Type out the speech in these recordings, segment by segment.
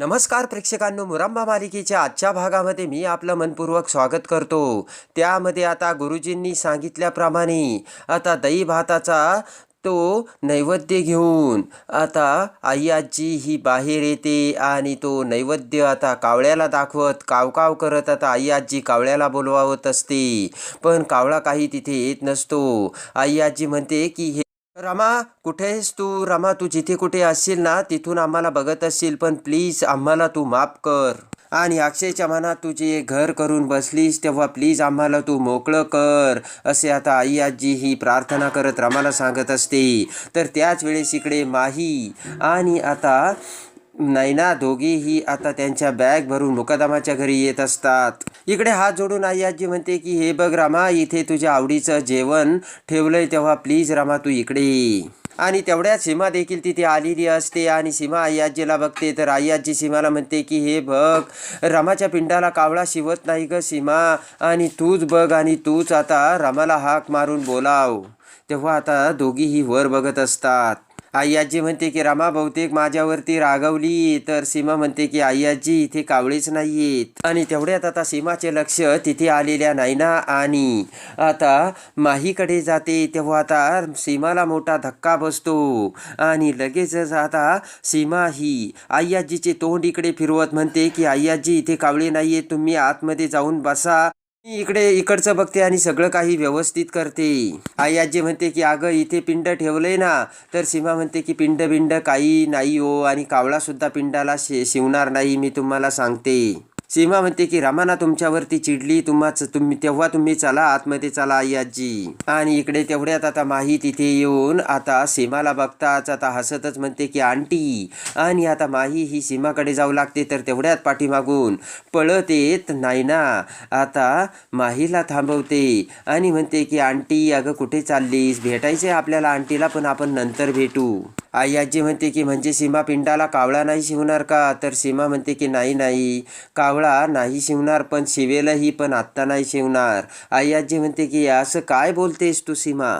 नमस्कार प्रेक्षकांनो मुरांबा मालिकेच्या आजच्या भागामध्ये मी आपलं मनपूर्वक स्वागत करतो. त्यामध्ये आता गुरुजींनी सांगितल्याप्रमाणे आता दही भाताचा तो नैवेद्य घेऊन आता आई आजी ही बाहेर येते आणि तो नैवेद्य आता कावळ्याला दाखवत कावकाव करत आता आई आजी कावळ्याला बोलवावत असते. पण कावळा काही तिथे येत नसतो. आई आजी म्हणते की हे रमा कुठे आहेस तू? रमा तू जिथे कुठे असशील ना तिथून आम्हाला बघत असशील पण प्लीज आम्हाला तू माफ कर. आणि अक्षयच्या मनात तुझे घर करून बसलीस तेव्हा प्लीज आम्हाला तू मोकळं कर असे आता आई आजी ही प्रार्थना करत रमाला सांगत असते. तर त्याच वेळेस इकडे माही. आणि आता नैना दोघीही आता त्यांच्या बॅग भरून मुकादमाच्या घरी येत असतात. इकडे हात जोडून आई आजी म्हणते की हे बघ रामा इथे तुझ्या आवडीचं जेवण ठेवलंय तेव्हा प्लीज रामा तू इकडे ये." आणि तेवढ्याच सीमा देखील तिथे आलेली असते आणि सीमा आई आजीला बघते. तर आई आजी सीमाला म्हणते की हे बघ रमाच्या पिंडाला कावळा शिवत नाही ग सीमा. आणि तूच बघ आणि तूच आता रमाला हाक मारून बोलाव. तेव्हा आता दोघीही वर बघत असतात. आई आजी म्हणते की रमा बहुतेक माझ्यावरती रागवली. तर सीमा म्हणते की आई आजी इथे कावळेच नाहीयेत. आणि तेवढ्यात आता सीमाचे लक्ष तिथे आलेल्या नायना आणि आता माहीकडे जाते तेव्हा आता सीमाला मोठा धक्का बसतो. आणि लगेचच आता सीमा ही आई आजीचे तोंड इकडे फिरवत म्हणते की आई आजी इथे कावळे नाहीये तुम्ही आतमध्ये जाऊन बसा. मी इकडे इकडचं बघते आणि सगळं काही व्यवस्थित करते. आई आजी म्हणते की अगं इथे पिंड ठेवलंय ना. तर सीमा म्हणते की पिंड बिंड काही नाही हो आणि कावळा सुद्धा पिंडाला शि शिवणार नाही मी तुम्हाला सांगते. सीमा म्हणते की रमाना तुमच्यावरती चिडली तुम्हाच तुम्ही तेव्हा तुम्ही चला आतमध्ये चला आई आजी. आणि इकडे तेवढ्यात आता माही तिथे येऊन आता सीमाला बघताच आता हसतच म्हणते की आंटी. आणि आता माही ही सीमाकडे जाऊ लागते तर तेवढ्यात पाठीमागून पळत येत नाही ना आता माहीला थांबवते आणि म्हणते की आंटी अगं कुठे चाललीस? भेटायचे आपल्याला आंटीला पण आपण नंतर भेटू. आई आजी म्हणते की म्हणजे सीमा पिंडाला कावळा नाही शिवणार का? तर सीमा म्हणते की नाही नाही. कावळा नाही शिवणार पण शिवेलही पण आत्ता नाही शिवणार. आई आजी म्हणते की असं काय बोलतेस तू सीमा?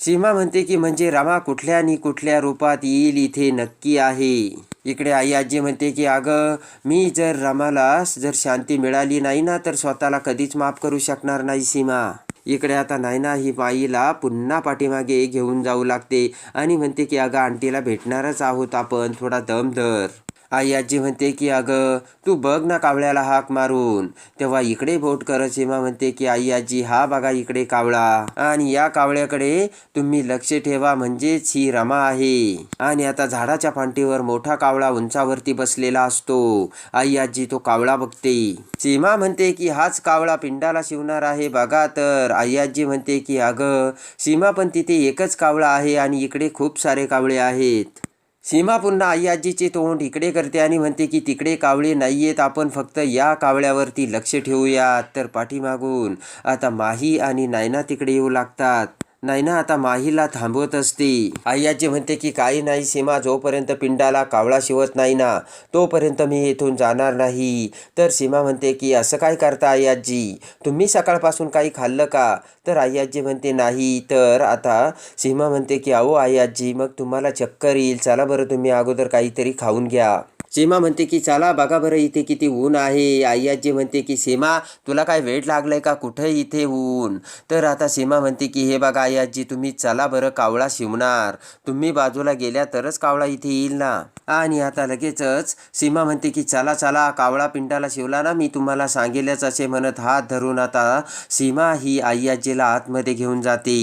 सीमा म्हणते की म्हणजे रमा कुठल्या आणि कुठल्या रूपात येईल इथे नक्की आहे. इकडे आई आजी म्हणते की अगं मी जर रमाला जर शांती मिळाली नाही ना तर स्वतःला कधीच माफ करू शकणार नाही सीमा. इकडे आता नायना ही बाईला पुन्हा पाठीमागे घेऊन जाऊ लागते आणि म्हणते की अगं आंटीला भेटणारच आहोत आपण थोडा दम धर. आई आजी म्हणते की अगं तू बघ ना कावळ्याला हाक मारून. तेव्हा इकडे बोट करत सीमा म्हणते की आई आजी हा बघा इकडे कावळा. आणि या कावळ्याकडे तुम्ही लक्ष ठेवा म्हणजेच ही रमा आहे. आणि आता झाडाच्या फांटीवर मोठा कावळा उंचावरती बसलेला असतो. आई आजी तो कावळा बघते. सीमा म्हणते की हाच कावळा पिंडाला शिवणार आहे बघा तर. आई आजी म्हणते की अगं सीमा पण तिथे एकच कावळा आहे आणि इकडे खूप सारे कावळे आहेत. सीमा पुन्हा आई आजीचे तोंड इकडे करते आणि म्हणते की तिकडे कावळे नाही आहेत आपण फक्त या कावळ्यावरती लक्ष ठेवूयात. तर पाठीमागून आता माही आणि नायना तिकडे येऊ लागतात. नायना आता माहीला थांबवत असते. आई आजी म्हणते की काही नाही सीमा जोपर्यंत पिंडाला कावळा शिवत नाही ना तोपर्यंत मी इथून जाणार नाही. तर सीमा म्हणते की असं काय करता आई आजी तुम्ही सकाळपासून काही खाल्लं का? तर आई आजी म्हणते नाही. तर आता सीमा म्हणते की अहो आई आजी मग तुम्हाला चक्कर येईल. चला बरं तुम्ही अगोदर काहीतरी खाऊन घ्या. सीमा म्हणते की चला बघा बरं इथे किती ऊन आहे. आई आजी म्हणते की सीमा तुला काय वेळ लागलाय का? कुठे इथे ऊन? तर आता सीमा म्हणते की हे बघा आई आजी तुम्ही चला बरं कावळा शिवणार. तुम्ही बाजूला गेल्या तरच कावळा इथे येईल ना. आणि आता लगेचच सीमा म्हणते की चला चला कावळा पिंडाला शिवला ना मी तुम्हाला सांगेलच असे म्हणत हात धरून आता सीमा ही आई आजीला आतमध्ये घेऊन जाते.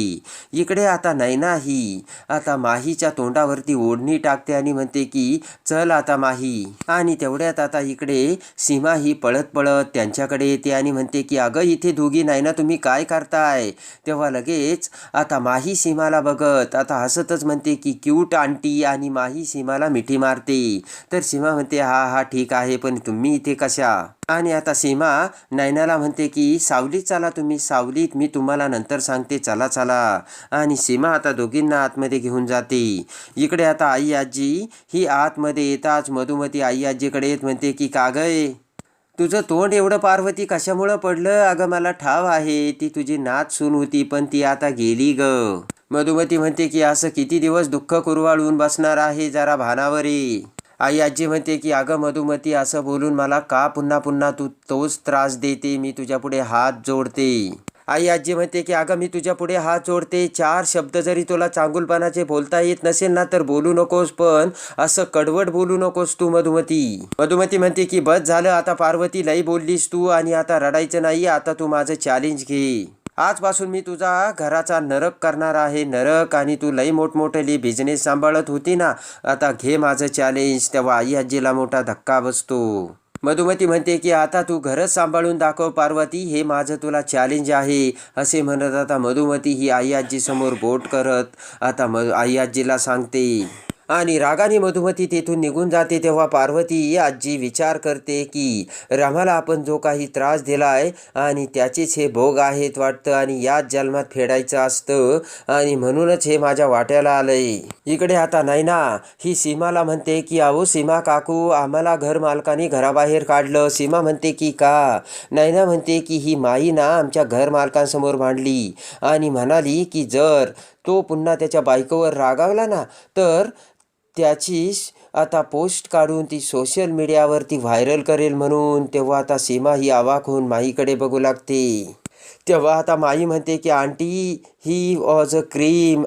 इकडे आता नैना ही आता माहीच्या तोंडावरती ओढणी टाकते आणि म्हणते की चल आता माही आणि तेवढ्यात आता इकडे सीमा ही पळत पळत त्यांच्याकडे येते आणि म्हणते की अगं इथे दोघी नाही ना तुम्ही काय करताय? तेव्हा लगेच आता माही सीमाला बघत आता हसतच म्हणते की क्यूट आंटी आणि माही सीमाला मिठी मारते. तर सीमा म्हणते हा हा ठीक आहे पण तुम्ही इथे कशा? आणि आता सीमा नैनाला म्हणते की सावलीत चला तुम्ही सावलीत मी तुम्हाला नंतर सांगते चला चला. आणि सीमा आता दोघींना आतमध्ये घेऊन जाते. इकडे आता आई आजी ही आतमध्ये येताच मधुमती आई आजीकडे येत म्हणते की कागय तुझं तोंड एवढं पार्वती कशामुळं पडलं? अगं मला ठाव आहे ती तुझी नात सून होती पण ती आता गेली ग. मधुमती म्हणते की असं किती दिवस दुःख कुरवाळून बसणार आहे जरा भानावर आई आजी म्हणते की अगं मधुमती असं बोलून मला का पुन्हा पुन्हा तू तोच त्रास देते? मी तुझ्या पुढे हात जोडते. आई आजी म्हणते की अगं मी तुझ्या पुढे हात जोडते. चार शब्द जरी तुला चांगुलपणाचे बोलता येत नसेल ना तर बोलू नकोस पण असं कडवट बोलू नकोस तू मधुमती. मधुमती म्हणते की बस झालं आता पार्वती लई बोललीस तू आणि आता रडायचं नाही आता तू माझं चॅलेंज घे. आजपासून मी तुझा घराचा नरक करणार आहे. नरक आणि तू लई मोठमोठली बिझनेस सांभाळत होती ना. आता घे माझं चॅलेंज तेव्हा आई आजीला मोठा धक्का बसतो. मधुमती म्हणते की आता तू घरच सांभाळून दाखव पार्वती. हे माझं तुला चॅलेंज आहे. असे म्हणत आता मधुमती ही आई आजीसमोर बोट करत आता म आई आजीला सांगते. आणि रागाने मधुमती तेथून निघून जाते तेव्हा पार्वती आजी विचार करते की रामाला आपण जो काही त्रास दिलाय आणि त्याचेच हे भोग आहेत वाटतं आणि याच जन्मात फेडायचं असतं आणि म्हणूनच हे माझ्या वाट्याला आलंय. इकडे आता नैना ही सीमाला म्हणते की अहो सीमा काकू आम्हाला घर मालकाने घराबाहेर काढलं. सीमा म्हणते की का? नैना म्हणते की ही माई ना आमच्या घर मालकांसमोर मांडली आणि म्हणाली की जर तो पुन्हा त्याच्या बायकोवर रागावला ना तर त्याची आता पोस्ट काढून ती सोशल मीडियावरती व्हायरल करेल म्हणून तेव्हा आता सीमा ही आवाक होऊन माईकडे बघू लागते. तेव्हा आता माई म्हणते की aunty he was a cream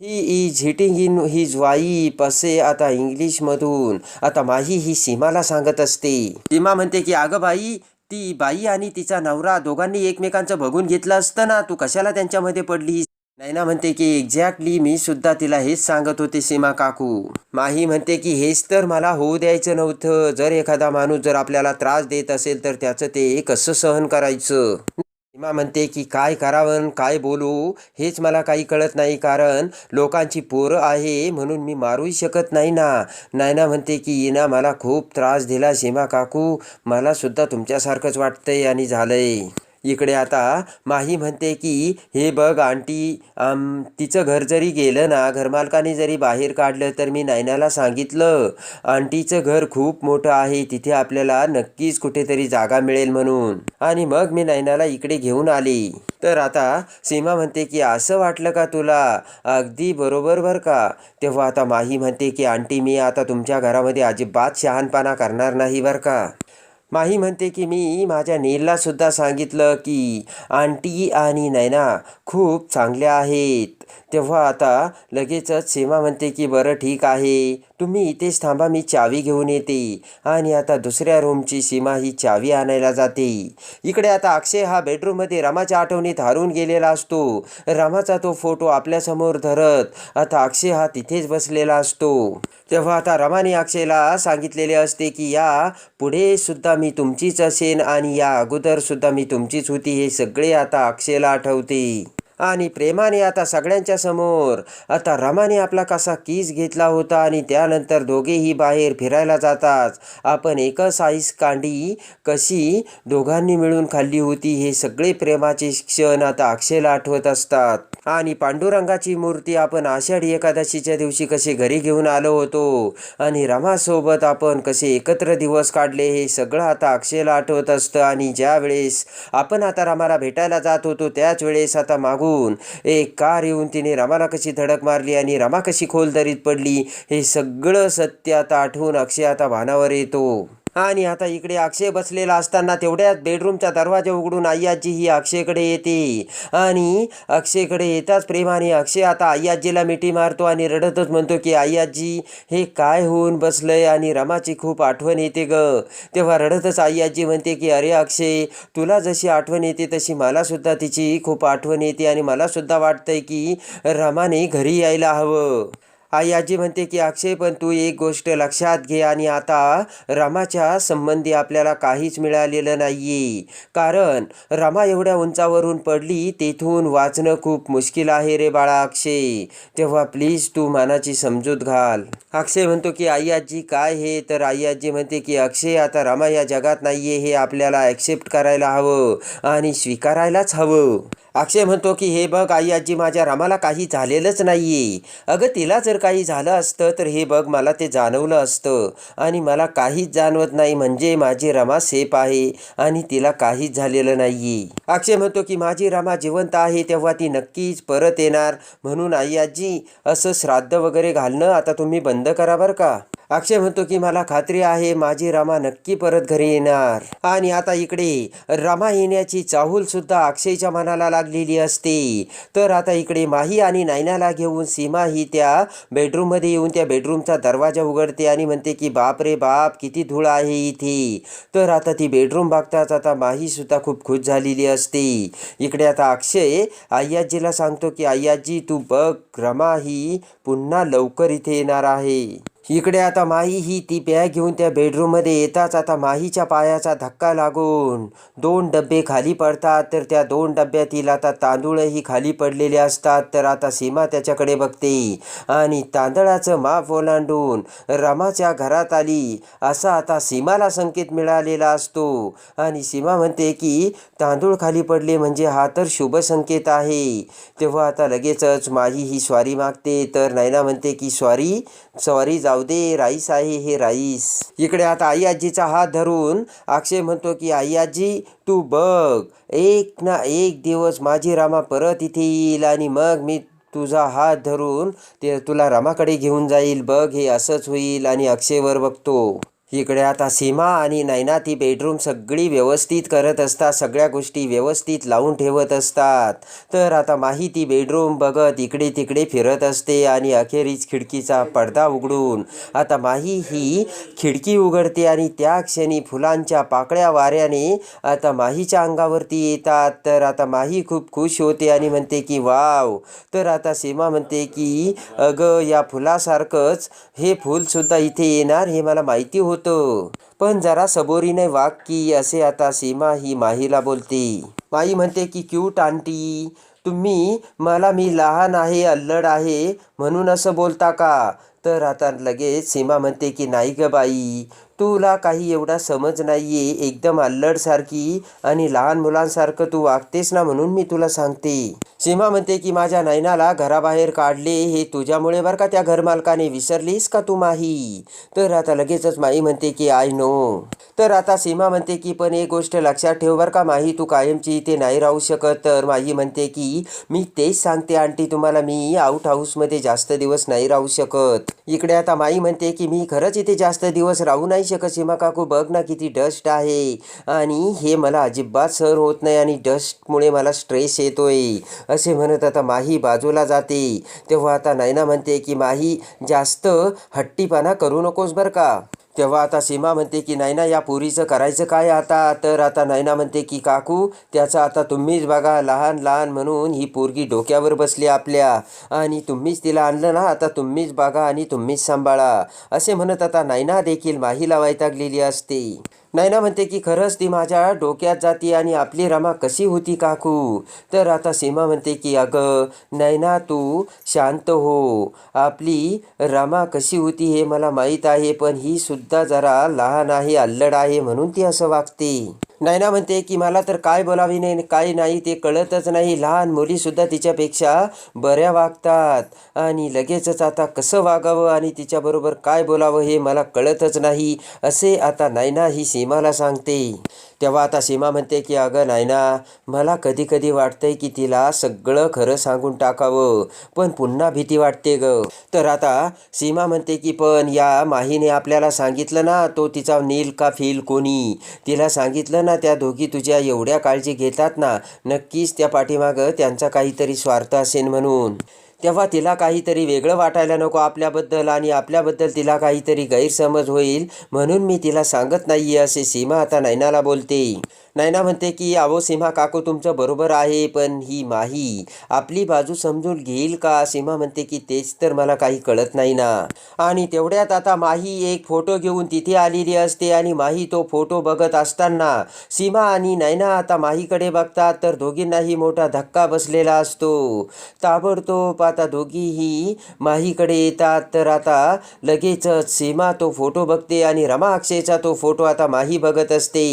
he is hitting in his wife असे आता इंग्लिशमधून आता माही ही सीमाला सांगत असते. सीमा म्हणते की अगं बाई ती बाई आणि तिचा नवरा दोघांनी एकमेकांचं बघून घेतलं असतं ना तू कशाला त्यांच्यामध्ये पडली नैना म्हणते की एक्झॅक्टली मी सुद्धा तिला हेच सांगत होते सीमा काकू. माही म्हणते की हेच तर मला होऊ द्यायचं नव्हतं. जर एखादा माणूस जर आपल्याला त्रास देत असेल तर त्याचं ते कसं सहन करायचं. सीमा म्हणते की काय करावं आणि काय बोलू? हेच मला काही कळत नाही कारण लोकांची पोरं आहे म्हणून मी मारूही शकत नाही ना. नायना म्हणते की येना मला खूप त्रास दिला सीमा काकू. मला सुद्धा तुमच्यासारखंच वाटतंय आणि झालंय. इकडे आता माही म्हणते की हे बघ आंटी आम तिचं घर जरी गेलं ना घरमालकाने जरी बाहेर काढलं तर मी नैनाला सांगितलं आंटीचं घर खूप मोठं आहे तिथे आपल्याला नक्कीच कुठेतरी जागा मिळेल म्हणून. आणि मग मी नैनाला इकडे घेऊन आली. तर आता सीमा म्हणते की असं वाटलं का तुला? अगदी बरोबर बरं का. तेव्हा आता माही म्हणते की आंटी मी आता तुमच्या घरामध्ये अजिबात शहाणपणा करणार नाही बरं का. माही म्हणते की मी माझ्या नीलला सुद्धा सांगितलं की आंटी आणि नैना खूप चांगल्या आहेत. तेव्हा आता लगेचच सीमा म्हणते की बरं ठीक आहे. तुम्ही इथेच थांबा मी चावी घेऊन येते. आणि आता दुसऱ्या रूमची सीमा ही चावी आणायला जाते. इकडे आता अक्षय हा बेडरूममध्ये रमाच्या आठवणीत हारून गेलेला असतो. रामाचा तो फोटो आपल्यासमोर धरत आता अक्षय हा तिथेच बसलेला असतो. तेव्हा आता रमाने अक्षयला सांगितलेले असते की या पुढे सुद्धा मी तुमचीच असेन आणि या अगोदर सुद्धा मी तुमचीच होती हे सगळे आता अक्षयला आठवते. आणि प्रेमाने आता सगळ्यांच्या समोर. आता रमाने आपला कसा किस घेतला होता आणि त्यानंतर दोघेही बाहेर फिरायला जातात. आपण एकच आईस कांडी कशी दोघांनी मिळून खाल्ली होती हे सगळे प्रेमाचे क्षण आता अक्षयला आठवत असतात. आणि पांडुरंगाची मूर्ती आपण आषाढी एकादशीच्या दिवशी कसे घरी घेऊन आलो होतो आणि रमासोबत आपण कसे एकत्र दिवस काढले हे सगळं आता अक्षयला आठवत असतं. आणि ज्या वेळेस आपण आता रमाला भेटायला जात होतो त्याच वेळेस आता लागून. एक कार येऊन तिने रमाला कशी धडक मारली आणि रमा कशी खोल दरीत पडली. हे सगळं सत्य आता आठवून अक्षय आता भानावर येतो. आणि आता इकडे अक्षय बसलेला असताना तेवढ्याच बेडरूमचा दरवाजा उघडून आई ही अक्षयकडे येते. आणि अक्षयकडे येताच प्रेमाने अक्षय आता आई आजीला मिठी मारतो आणि रडतच म्हणतो की आई हे काय होऊन बसलंय आणि रमाची खूप आठवण येते ग. तेव्हा रडतच आई म्हणते की अरे अक्षय तुला जशी आठवण येते तशी मला सुद्धा तिची खूप आठवण येते आणि मला सुद्धा वाटतंय की रमाने घरी यायला हवं. आई आजी म्हणते की अक्षय पण तू एक गोष्ट लक्षात घे आणि आता रमाच्या संबंधी आपल्याला काहीच मिळालेलं नाही कारण रमा एवढ्या उंचावरून पडली तेथून वाचणं खूप मुश्किल आहे रे बाळा अक्षय. तेव्हा प्लीज तू मानाची समजूत घाल. अक्षय म्हणतो की आई आजी काय हे? तर आई आजी म्हणते की अक्षय आता रमा या जगात नाहीये हे आपल्याला ॲक्सेप्ट करायला हवं आणि स्वीकारायलाच हवं. अक्षय म्हणतो की हे बघ आई आजी माझ्या रमाला काही झालेलंच नाहीये. अगं तिला जर काही झालं असतं तर हे बघ मला ते जाणवलं असतं. आणि मला काहीच जाणवत नाही म्हणजे माझी रमा सेफ आहे आणि तिला काहीच झालेलं नाहीये. अक्षय म्हणतो की माझी रमा जिवंत आहे तेव्हा ती नक्कीच परत येणार. म्हणून आई आजी असं श्राद्ध वगैरे घालणं आता तुम्ही बंद करा बरं का. अक्षय म्हणतो की मला खात्री आहे माझी रमा नक्की परत घरी येणार. आणि आता इकडे रमा येण्याची चाहूल सुद्धा अक्षयच्या मनाला लागलेली असते. तर आता इकडे माही आणि नायनाला घेऊन सीमा ही त्या बेडरूममध्ये येऊन त्या बेडरूमचा दरवाजा उघडते आणि म्हणते की बाप रे बाप किती धूळ आहे इथे. तर आता ती बेडरूम बघताच आता माही सुद्धा खूप खुश झालेली असते. इकडे आता अक्षय आय्याजीला सांगतो की आय्याजी तू बघ रमा ही पुन्हा लवकर इथे येणार आहे. इकडे आता माही ही ती बॅग घेऊन त्या बेडरूममध्ये येताच आता माहीच्या पायाचा धक्का लागून दोन डबे खाली पडतात. तर त्या दोन डब्यातील आता तांदूळही खाली पडलेले असतात. तर आता सीमा त्याच्याकडे बघते. आणि तांदळाचं माप ओलांडून रमाच्या घरात आली. असा आता सीमाला संकेत मिळालेला असतो. आणि सीमा म्हणते की तांदूळ खाली पडले म्हणजे हा तर शुभ संकेत आहे. तेव्हा आता लगेचच माही ही स्वारी मागते. तर नैना म्हणते की स्वारी सॉरी जाऊ दे राईस आहे हे राईस. इकडे आता आई आजीचा हात धरून अक्षय म्हणतो की आई आजी तू बघ एक ना एक दिवस माझी रामा परत इथे येईल आणि मग मी तुझा हात धरून ते तुला रामाकडे घेऊन जाईल. बघ हे असंच होईल. आणि अक्षयवर बघतो. इकडे आता सीमा आणि नैना ती बेडरूम सगळी व्यवस्थित करत असतात. सगळ्या गोष्टी व्यवस्थित लावून ठेवत असतात. तर आता माही ती बेडरूम बघत इकडे तिकडे फिरत असते आणि अखेरीच खिडकीचा पडदा उघडून. आता माही ही खिडकी उघडते आणि त्या क्षणी फुलांच्या पाकळ्या वाऱ्याने आता माहीच्या अंगावरती येतात. तर आता माही खूप खुश होते आणि म्हणते की वाव. तर आता सीमा म्हणते की अगं या फुलासारखंच हे फूलसुद्धा इथे येणार हे मला माहिती होतं. पण जरा सबोरीने वाग की असे आता सीमा ही माहीला बोलते. माई म्हणते की क्यूट आंटी तुम्ही मला मी लहान आहे अल्लड आहे म्हणून असं बोलता का? तर आता लगेच सीमा म्हणते की नाही ग बाई तुला काही एवढा समज नाहीये एकदम अल्लडसारखी आणि लहान मुलांसारखं तू वागतेस ना म्हणून मी तुला सांगते. सीमा म्हणते की माझ्या नैनाला घराबाहेर काढले हे तुझ्यामुळे बरं का त्या घरमालकाने विसरलीस का तू माही? तर आता लगेचच माई म्हणते की आय नो. तर आता सीमा म्हणते की पण एक गोष्ट लक्षात ठेव बरं का माही तू कायमची इथे नाही राहू शकत. तर माही म्हणते की मी तेच सांगते आंटी तुम्हाला मी आउट हाऊसमध्ये जास्त दिवस नाही राहू शकत. इकडे आता माई म्हणते की मी खरंच इथे जास्त दिवस राहू नाही शकत सीमा काकू बघ ना किती डस्ट आहे? आणि हे मला अजिबात सहन होत नाही आणि डस्टमुळे मला स्ट्रेस येतोय. असे म्हणत आता माही बाजूला जाते. तेव्हा आता नैना म्हणते की माही जास्त हट्टीपणा करू नकोस बरं का? तेव्हा आता सीमा म्हणते की नायना या पुरीचं करायचं काय आता? तर आता नैना म्हणते की काकू त्याचा आता तुम्हीच बघा लहान लहान म्हणून ही पोरगी डोक्यावर बसली आपल्या. आणि तुम्हीच तिला आणलं ना आता तुम्हीच बघा आणि तुम्हीच सांभाळा. असे म्हणत आता नैना देखील माहीला वैतागलेली असते. नैना म्हणते की खरंच ती माझ्या डोक्यात जाती आणि आपली रमा कशी होती काकू? तर आता सीमा म्हणते की अगं नैना तू शांत हो. आपली रमा कशी होती हे मला माहीत आहे पण ही सुद्धा जरा लहान आहे अल्लड आहे म्हणून ती असं वागते. नैना म्हणते की मला तर काय बोलावी नाही काय नाही ते कळतच नाही. लहान मुलीसुद्धा तिच्यापेक्षा बऱ्या वागतात. आणि लगेचच आता कसं वागावं आणि तिच्याबरोबर काय बोलावं हे मला कळतच नाही असे आता नैना ही सीमाला सांगते. तेव्हा आता सीमा म्हणते की अगं नायना मला कधी कधी वाटतंय की तिला सगळं खरं सांगून टाकावं पण पुन्हा भीती वाटते ग. तर आता सीमा म्हणते की पण या माहीने आपल्याला सांगितलं ना तो तिचा नील का फील कोणी? तिला सांगितलं ना त्या दोघी तुझ्या एवढ्या काळजी घेतात ना नक्कीच त्या पाठीमागं त्यांचा काहीतरी स्वार्थ असेल म्हणून. तेव्हा तिला काहीतरी वेगळं वाटायला नको आपल्याबद्दल आणि आपल्याबद्दल तिला काहीतरी गैरसमज होईल म्हणून मी तिला सांगत नाही असे सीमा आता नैनाला बोलते. नैना म्हणते की अहो सीमा काकू तुमचं बरोबर आहे पण ही माही आपली बाजू समजून घेईल का? सीमा म्हणते की तेच तर मला काही कळत नाही ना. आणि तेवढ्यात आता माही एक फोटो घेऊन तिथे आलेली असते आणि माही तो फोटो बघत असताना सीमा आणि नैना आता माहीकडे बघतात तर दोघींनाही मोठा धक्का बसलेला असतो. ताबडतोब आता दोघीही माहीकडे येतात तर आता लगेचच सीमा तो फोटो बघते आणि रमा अक्षयचा तो फोटो आता माही बघत असते.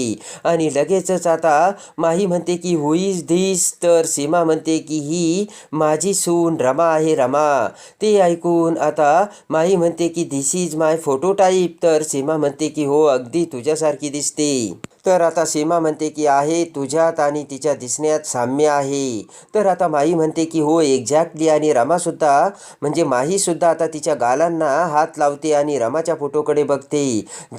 आणि लगेच लगेचच आता माही म्हणते की हु इज धिस तर सीमा म्हणते की ही माझी सून रमा आहे रमा. ते ऐकून आता माही म्हणते की this is my photo type तर सीमा म्हणते की हो अगदी तुझ्यासारखी दिसते. तर आता सीमा म्हणते की आहे तुझ्यात आणि तिच्या दिसण्यात साम्य आहे. तर आता माई म्हणते की हो एक्झॅक्टली आणि रमासुद्धा म्हणजे माहीसुद्धा आता तिच्या गालांना हात लावते आणि रमाच्या फोटोकडे बघते.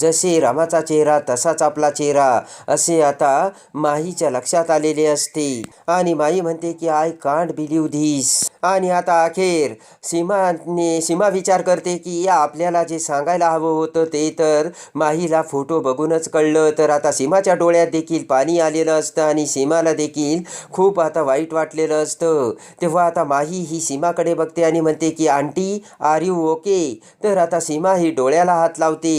जसे रमाचा चेहरा तसाच आपला चेहरा असे आता माहीच्या लक्षात आलेले असते. आणि माई म्हणते की आय कांट बिलीव्ह धिस. आणि आता अखेर सीमाने सीमा विचार करते की आपल्याला जे सांगायला हवं होतं ते तर माहीला फोटो बघूनच कळलं. तर आता सीमाच्या डोळ्यात देखील पाणी आलेलं असतं आणि सीमाला देखील खूप आता वाईट वाटलेलं असतं. तेव्हा आता माही ही सीमाकडे बघते आणि म्हणते की आंटी आर यू ओके? तर आता सीमा ही डोळ्याला हात लावते.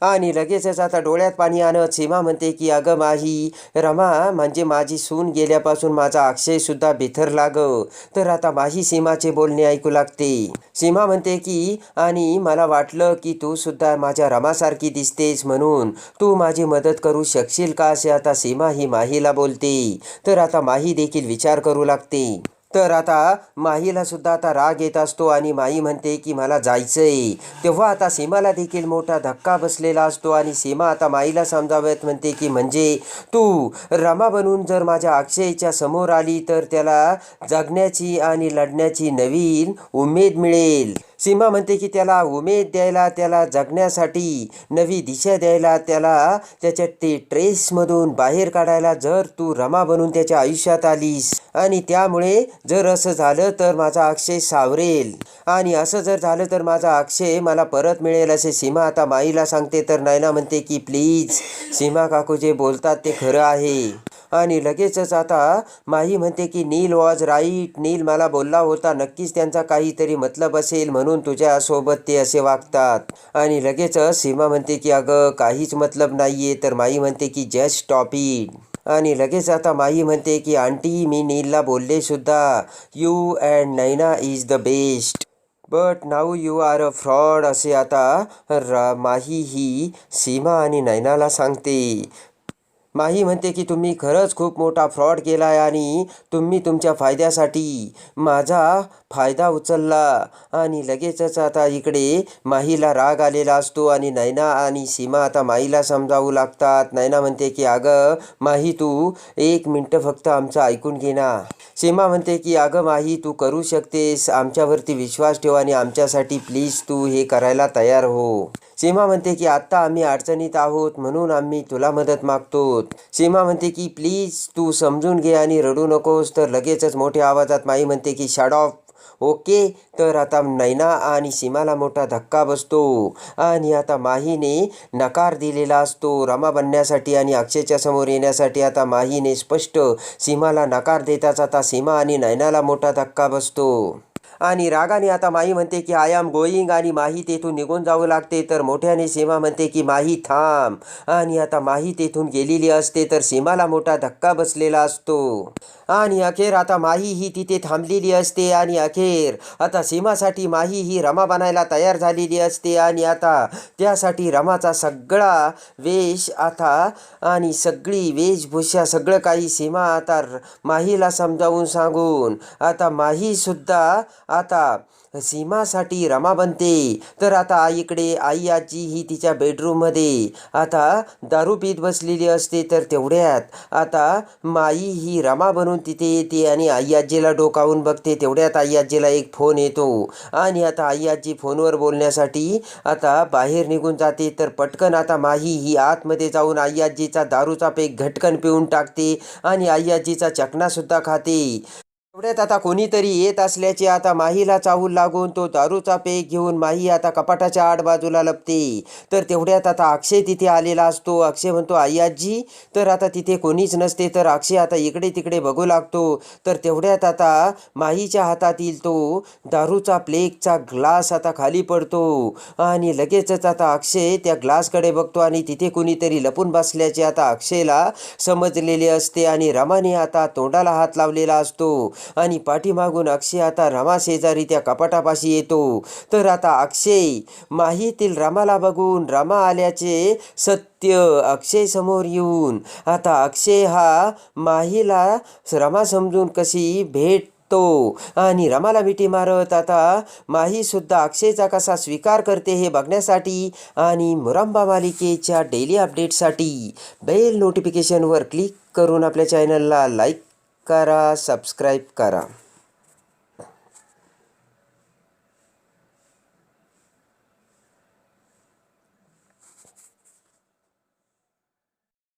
आणि लगेचच आता डोळ्यात पाणी आणत सीमा म्हणते की अगं माही रमा म्हणजे माझी सून गेल्यापासून माझा अक्षयसुद्धा बिथरला ग तर आता माही सीमाचे बोलणे ऐकू लागते. सीमा म्हणते की आणि मला वाटलं की तू सुद्धा माझ्या रमासारखी दिसतेस म्हणून. तू माझी मदत करू शकशील का? असे आता सीमा ही माहीला बोलते. तर आता माही देखील विचार करू लागते. तर आता माहीला सुद्धा आता राग येत असतो आणि माई म्हणते की मला जायचंय. तेव्हा आता सीमाला देखील मोठा धक्का बसलेला असतो आणि सीमा आता माईला समजावत म्हणते की म्हणजे तू रमा बनून जर माझ्या अक्षयच्या समोर आली तर त्याला जगण्याची आणि लढण्याची नवीन उमेद मिळेल. सीमा म्हणते की त्याला उमेद द्यायला त्याला जगण्यासाठी नवी दिशा द्यायला त्याला त्याच्या ते ट्रेसमधून बाहेर काढायला जर तू रमा बनून त्याच्या आयुष्यात आलीस. आणि त्यामुळे जर असं झालं तर माझा अक्षय सावरेल. आणि असं जर झालं तर माझा अक्षय मला परत मिळेल असे सीमा आता माईला सांगते. तर नयना म्हणते की प्लीज सीमा काकू जे बोलतात ते खरं आहे. आणि लगेचच आता माही म्हणते की नील वॉज राईट नील मला बोलला होता नक्कीच त्यांचा काहीतरी मतलब असेल म्हणून तुझ्यासोबत ते असे वागतात. आणि लगेचच सीमा म्हणते की अगं काहीच मतलब नाहीये. तर माई म्हणते की जस्ट स्टॉप इट आणि लगेच आता माई म्हणते की आंटी मी नीलला बोलले सुद्धा you and Naina is the best but now you are a fraud असे आता र माही ही सीमा आणि नैनाला सांगते. माही म्हणते की तुम्ही खरंच खूप मोठा फ्रॉड केला आहे आणि तुम्ही तुमच्या फायद्यासाठी माझा फायदा उचलला. आणि लगेचच आता इकडे माहीला राग आलेला असतो आणि नैना आणि सीमा आता माईला समजावू लागतात. नैना म्हणते की अगं माही तू एक मिनटं फक्त आमचं ऐकून घे ना. सीमा म्हणते की अगं माही तू करू शकतेस. आमच्यावरती विश्वास ठेव आणि आमच्यासाठी प्लीज तू हे करायला तयार हो. सीमा म्हणते की आत्ता आम्ही अडचणीत आहोत म्हणून आम्ही तुला मदत मागतो सीमा म्हणते की प्लीज तू समजून घे आणि रडू नकोस. तर लगेचच मोठ्या आवाजात माई म्हणते की शट ऑफ ओके. तर आता नैना आणि सीमाला मोठा धक्का बसतो. आणि आता माहीने नकार दिलेला असतो रमा बनण्यासाठी आणि अक्षयच्या समोर येण्यासाठी. आता माहीने स्पष्ट सीमाला नकार देताच आता सीमा आणि नैनाला मोठा धक्का बसतो. आणि रागाने आता माही म्हणते की आय एम गोईंग आणि माही तेथून निघून जाऊ लागते. तर मोठ्याने सीमा म्हणते की माही थांब. आणि आता माही तेथून गेलेली असते तर सीमाला मोठा धक्का बसलेला असतो. आणि अखेर आता माही ही तिथे थांबलेली असते आणि अखेर आता सीमासाठी माही ही रमा बनायला तयार झालेली असते आणि आता त्यासाठी रमाचा सगळा वेश आता आणि सगळी वेशभूषा सगळं काही सीमा आता र- माहीला समजावून सांगून आता माहीसुद्धा आता सीमासाठी रमा बनते. तर आता आईकडे आई आजी ही तिच्या बेडरूममध्ये आता दारू पीत बसलेली असते तर तेवढ्यात. आता माई ही रमा बनून तिथे येते आणि आई आजीला डोकावून बघते. तेवढ्यात आई आजीला एक फोन येतो. आणि आता आई आजी फोनवर बोलण्यासाठी आता बाहेर निघून जाते. तर पटकन आता माही ही आतमध्ये जाऊन आई आजीचा दारूचा पेक घटकन पिऊन टाकते आणि आई आजीचा चकनासुद्धा खाते. पुण्यात आता कोणीतरी येत असल्याचे आता माहीला चाहूल लागून तो दारूचा पेक घेऊन माही आता कपाटाच्या आड बाजूला लपते. तर तेवढ्यात आता अक्षय तिथे आलेला असतो. अक्षय म्हणतो आई आजी. तर आता तिथे कोणीच नसते. तर अक्षय आता इकडे तिकडे बघू लागतो. तर तेवढ्यात आता माहीच्या हातातील तो दारूचा प्लेगचा ग्लास आता खाली पडतो. आणि लगेचच आता अक्षय त्या ग्लासकडे बघतो आणि तिथे कोणीतरी लपून बसल्याचे आता अक्षयला समजलेले असते आणि रमाने आता तोंडाला हात लावलेला असतो. आणि पाठीमागून अक्षय आता रमा शेजारी त्या कपाटापाशी येतो. तर आता अक्षय माहीतील रमाला बघून रमा आल्याचे सत्य अक्षय समोर येऊन आता अक्षय हा माहीला रमा समजून कशी भेट तो आणि रमाला मिठी मारत आता माहीसुद्धा अक्षयचा कसा स्वीकार करते हे बघण्यासाठी आणि मुरंबा मालिकेच्या डेली अपडेटसाठी बेल नोटिफिकेशनवर क्लिक करून आपल्या चॅनलला लाईक करा सबस्क्राईब करा.